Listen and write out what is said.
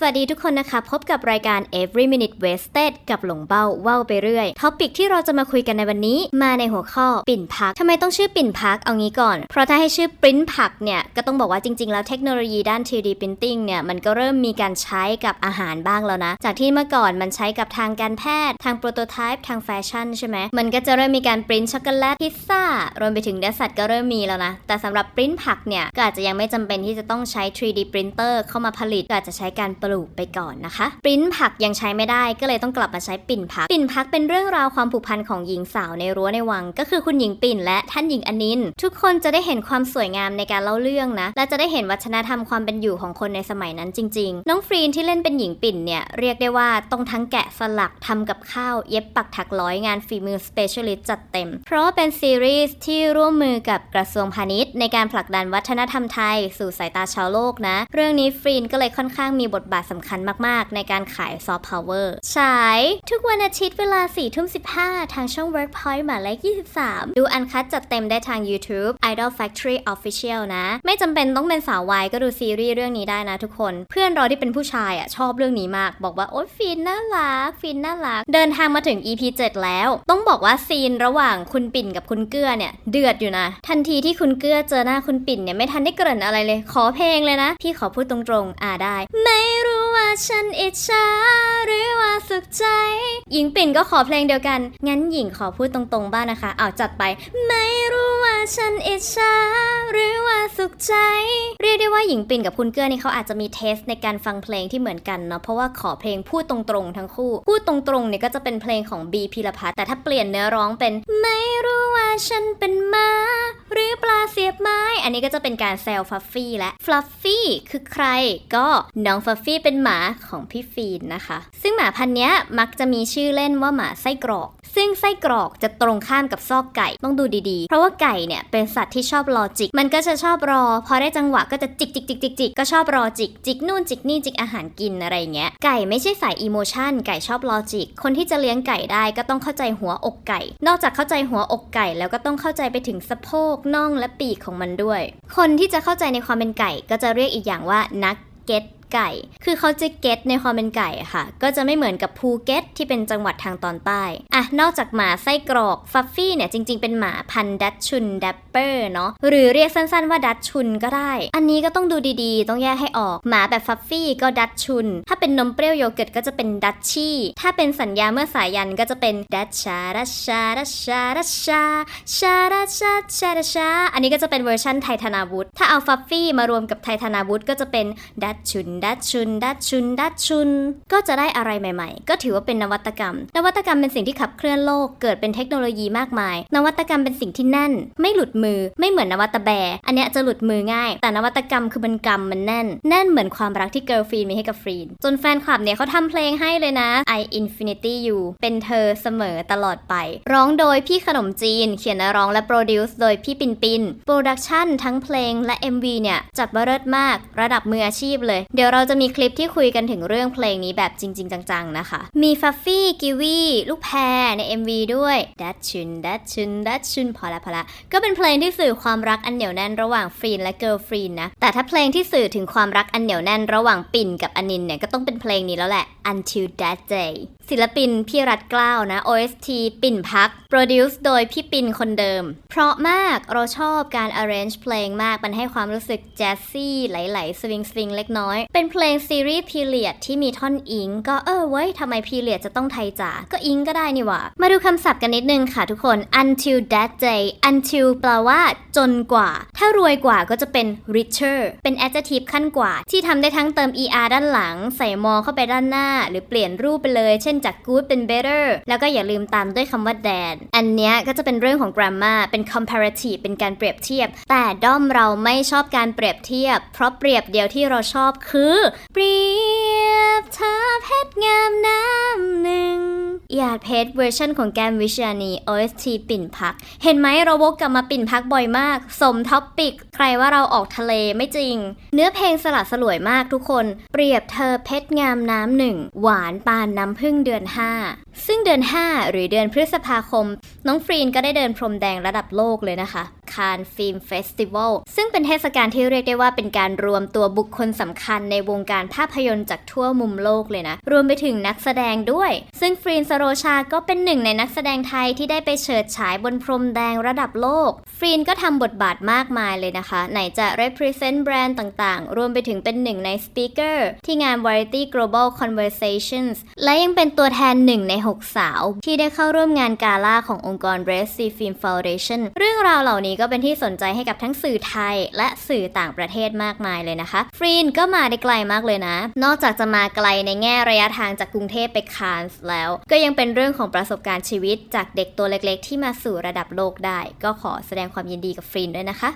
สวัสดีทุกคนนะคะ พบกับรายการ Every Minute Wasted กับหลงเบ้าเว้าไปเรื่อยท็อปิกที่เราจะมาคุยกันในวันนี้มาในหัวข้อปิ่นพักทำไมต้องชื่อปิ่นพักเอางี้ก่อน เพราะถ้าให้ชื่อปริ้นผักเนี่ยก็ต้องบอกว่าจริง ๆ แล้วเทคโนโลยีด้าน 3D Printing เนี่ยมันก็เริ่มมีการใช้กับอาหารบ้างแล้วนะ จากที่เมื่อก่อนมันใช้กับทางการแพทย์ ทางโปรโตไทป์ทางแฟชั่นใช่ไหมมันก็จะเริ่มมีการปริ้นช็อกโกแลตพิซซ่ารวมไปถึงเนื้อสัตว์ก็เริ่มมีแล้วนะแต่สำหรับปริ้นผักเนี่ยก็อาจจะยังไม่จำเป็นที่จะต้องใช้ 3D printer เข้ามาผลิตก็อาจจะใช้การปลูกไปก่อนนะคะ ปริ้นผักยังใช้ไม่ได้ก็เลยต้องกลับมาใช้ปิ่นพัก ปิ่นพักเป็นเรื่องราวความผูกพันของหญิงสาวในรั้วในวัง ก็คือคุณหญิงปิ่นและท่านหญิงอนิน ทุกคนจะได้เห็นความสวยงามในการเล่าเรื่องนะ และจะได้เห็นวัฒนธรรมความเป็นอยู่ของคนในสมัยนั้นจริง ๆ น้องฟรีนที่เล่นเป็นหญิงปิ่นเนี่ยเรียกได้ว่าต้องทั้งแกะสลักทำกับข้าวเย็บปักถักร้อยงานฝีมือ specialist จัดเต็ม เพราะเป็นซีรีส์ที่ร่วมมือกับกระทรวงพาณิชย์ ในการผลักดันวัฒนธรรมไทย สู่สายตาชาวโลกนะ เรื่องนี้ฟรีนก็เลยค่อนข้างมีบทบาทสำคัญมาก ๆ ในการขายซอฟต์พาวเวอร์ฉายทุกวันอาทิตย์เวลา4ทุ่ม15 ทางช่อง Workpoint หมายเลข23 ดูอันคัดจัดเต็มได้ทาง YouTube Idol Factory Official นะ ไม่จำเป็นต้องเป็นสาววายก็ดูซีรีส์เรื่องนี้ได้นะทุกคน เพื่อนเราที่เป็นผู้ชายอะชอบเรื่องนี้มาก บอกว่าโอ๊ยฟินน่ารัก ฟินน่ารัก เดินทางมาถึง EP 7 แล้ว ต้องบอกว่าซีนระหว่างคุณปิ่นกับคุณเกื้อเนี่ยเดือดอยู่นะ ทันทีที่คุณเกื้อเจอหน้าคุณปิ่นเนี่ยไม่ทันได้เกริ่นอะไรเลย ขอเพลงเลยนะ พี่ขอพูดตรงๆ อ่าได้ ไม่ร ว่าฉันอิจฉาหรือว่าสุขใจ หญิงปิ่นก็ขอเพลงเดียวกัน งั้นหญิงขอพูดตรงๆบ้างนะคะเอาจัดไป ไม่รู้ว่าฉันอิจฉาหรือว่าสุขใจ เรียกได้ว่าหญิงปิ่นกับคุณเกื้อนี่เขาอาจจะมีเทสในการฟังเพลงที่เหมือนกันเนาะเพราะว่าขอเพลงพูดตรงๆ ทั้งคู่ พูดตรงๆเนี่ยก็จะเป็นเพลงของบีพิรพัฒน์แต่ถ้าเปลี่ยนเนื้อร้องเป็น ไม่รู้ว่าฉันเป็นม้าหรือปลาเสียบไม้ อันนี้ก็จะเป็นการแซวฟัฟฟี่และฟลัฟฟี่คือใคร ก็น้องฟัฟฟี่เป็นหมาของพี่ฟีนนะคะ ซึ่งหมาพันนี้มักจะมีชื่อเล่นว่าหมาไส้กรอก ซึ่งไส้กรอกจะตรงข้ามกับซอกไก่ต้องดูดีๆ เพราะว่าไก่เนี่ยเป็นสัตว์ที่ชอบรอจิก มันก็จะชอบรอ พอได้จังหวะก็จะจิกจิกจิกจิกจิกก็ชอบรอจิกจิกนู่นจิกนี่จิกอาหารกินอะไรเงี้ยไก่ไม่ใช่สายอีโมชันไก่ชอบรอจิก คนที่จะเลี้ยงไก่ได้ก็ต้องเข้าใจหัวอกไก่ นอกจากเข้าใจหัวอกไก่ แล้วก็ต้องเข้าใจไปถึงสะโพกน่องและปีกของมันด้วย คนที่จะเข้าใจในความเป็นไก่ก็จะเรียกอีกอย่างว่านักเก็ต ไก่ คือเขาจะเก็ตในความเป็นไก่อะค่ะ ก็จะไม่เหมือนกับภูเก็ตที่เป็นจังหวัดทางตอนใต้อะนอกจากหมาไส้กรอกฟัฟฟี่เนี่ยจริง ๆ เป็นหมาพันธุ์ดัชชุนดัปเปอร์เนาะหรือเรียกสั้นๆว่าดัชชุนก็ได้ อันนี้ก็ต้องดูดีๆ ต้องแยกให้ออกหมาแบบฟัฟฟี่ก็ดัชชุน ถ้าเป็นนมเปรี้ยวโยเกิร์ตก็จะเป็นดัชชี่ ถ้าเป็นสัญญาเมื่อสายันก็จะเป็นดัชชาดัชชาดัชชาดัชชาชาดัชชาชาดัชชาอันนี้ก็จะเป็นเวอร์ชันไทยธนาวุฒิถ้าเอาฟัฟฟี่มารวมกับไทยธนาวุฒิก็จะเป็นดัชชุนดัชชุน ดัชชุน ดัชชุน ก็จะได้อะไรใหม่ๆ ก็ถือว่าเป็นนวัตกรรม นวัตกรรมเป็นสิ่งที่ขับเคลื่อนโลก เกิดเป็นเทคโนโลยีมากมาย นวัตกรรมเป็นสิ่งที่แน่น ไม่หลุดมือ ไม่เหมือนนวัตแบร์อันเนี้ยจะหลุดมือง่าย แต่นวัตกรรมคือมันกรรมมันแน่น แน่นเหมือนความรักที่เกิร์ลฟรีนมีให้กับฟรีน จนแฟนคลับเนี่ยเขาทำเพลงให้เลยนะ I Infinity You เป็นเธอเสมอตลอดไป ร้องโดยพี่ขนมจีน เขียนร้องและโปรดิวซ์โดยพี่ปินปิน โปรดักชั่นทั้งเพลงและ MV เนี่ยจัดว่าเลิศมาก ระดับมืออาชีพเลย เดี๋ยวเราจะมีคลิปที่คุยกันถึงเรื่องเพลงนี้แบบจริง ๆ จัง ๆ นะคะ มีฟัฟฟี่กิวีลูกแพรใน MV ด้วยดัชชุนดัชชุนดัชชุนพอละพอละก็เป็นเพลงที่สื่อความรักอันเหนียวแน่นระหว่างฟรีนและเกิร์ลฟรีนนะแต่ถ้าเพลงที่สื่อถึงความรักอันเหนียวแน่นระหว่างปิ่นกับอนินเนี่ยก็ต้องเป็นเพลงนี้แล้วแหละ Until That Day ศิลปินพี่รัฐกล้าวนะ OST ปิ่นพัก Produce โดยพี่ปิ่นคนเดิม เพราะมากเราชอบการ arrange เพลงมาก มันให้ความรู้สึกแจ๊สซี่ไหลๆสวิงสวิงเล็กน้อยเเป็นเพลงซีรีส์พีเรียดที่มีท่อนอิง ก็เออเว้ยทำไมพีเรียดจะต้องไทยจ๋าก็อิงก็ได้นี่หว่า มาดูคำศัพท์กันนิดนึงค่ะทุกคน until that day until แปลว่า จนกว่า ถ้ารวยกว่าก็จะเป็น richer เป็น adjective ขั้นกว่า ที่ทำได้ทั้งเติม er ด้านหลัง ใส่มอเข้าไปด้านหน้า หรือเปลี่ยนรูปไปเลย เช่นจาก good เป็น better แล้วก็อย่าลืมตามด้วยคำว่า than อันเนี้ยก็จะเป็นเรื่องของ grammar เป็น comparative เป็นการเปรียบเทียบ แต่ด้อมเราไม่ชอบการเปรียบเทียบ เพราะเปรียบเดียวที่เราชอบคือเปรียบเธอเพชรงามน้ำหนึ่งหยาดเพชรเวอร์ชันของแกมวิชานี OST ปิ่นพัก เห็นไหมเราวกกลับมาปิ่นพักบ่อยมาก สมท็อปปิก ใครว่าเราออกทะเลไม่จริง เนื้อเพลงสลัดสลวยมากทุกคน เปรียบเธอเพชรงามน้ำหนึ่ง หวานปานน้ำพึ่งเดือน 5 ซึ่งเดือน 5 หรือเดือนพฤษภาคม น้องฟรีนก็ได้เดินพรมแดงระดับโลกเลยนะคะ คานฟิล์มเฟสติวัลซึ่งเป็นเทศกาลที่เรียกได้ว่าเป็นการรวมตัวบุคคลสำคัญในวงการภาพยนตร์จากทั่วมุมโลกเลยนะ รวมไปถึงนักแสดงด้วย ซึ่งฟรีนสโรชาก็เป็นหนึ่งในนักแสดงไทยที่ได้ไปเฉิดฉายบนพรมแดงระดับโลก ฟรีนก็ทำบทบาทมากมายเลยนะคะ ไหนจะ represent แบรนด์ต่างๆ รวมไปถึงเป็นหนึ่งในสปีกเกอร์ที่งาน Variety Global Conversations และยังเป็นตัวแทนหนึ่งใน 6 สาว ที่ได้เข้าร่วมงานกาล่าขององค์กร r e s i Film Foundation เรื่องราวเหล่านี้ก็เป็นที่สนใจให้กับทั้งสื่อไทยและสื่อต่างประเทศมากมายเลยนะคะ ฟรีนก็มาได้ไกลมากเลยนะ นอกจากจะมาไกลในแง่ระยะทางจากกรุงเทพไปคานส์แล้ว ก็ยังเป็นเรื่องของประสบการณ์ชีวิตจากเด็กตัวเล็กๆ ที่มาสู่ระดับโลกได้ ก็ขอแสดงความยินดีกับฟรีนด้วยนะคะ